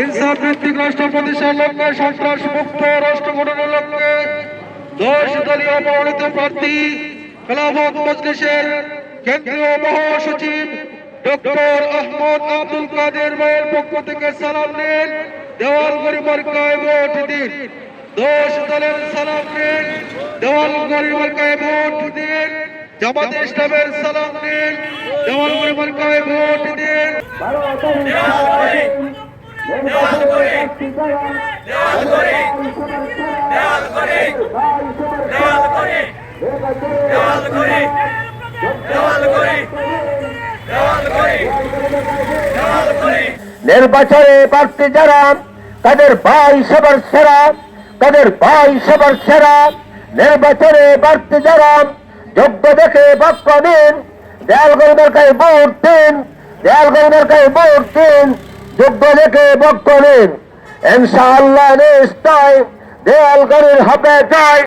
ইনসাফ ভিত্তিক রাষ্ট্র প্রতিষ্ঠার লক্ষ্যে সন্ত্রাস মুক্ত রাষ্ট্র গঠনের লক্ষ্যে দশ দলীয় মনোনীত প্রার্থী খেলাফত মজলিসের কেন্দ্রীয় মহাসচিব ডক্টর আহমদ আব্দুল কাদের ভাইয়ের পক্ষ থেকে সালাম নেন দেওয়াল গরিমার্কায় ভোট দিন। দশ দলের সালাম নেন, দেওয়াল গরিমার্কায় ভোট দিন। জামাত ইসলামের সালাম নেন, দেওয়াল গরিমার্কায় ভোট দিন। নির্বাচনে প্রার্থী যারা, তাদের ভাই সবার সেরা, তাদের ভাই সবার সেরা। নির্বাচনে প্রার্থী যারা, যোগ্য দেখে বাক্য দিন দেয়াল গরিবের ভোট দিন দেয়াল গরিবের ভোট দিন। যোগ্য দেখে করেন ইনশাআল্লাহ নিশ্চয় দেয়াল গরির হাতে জয়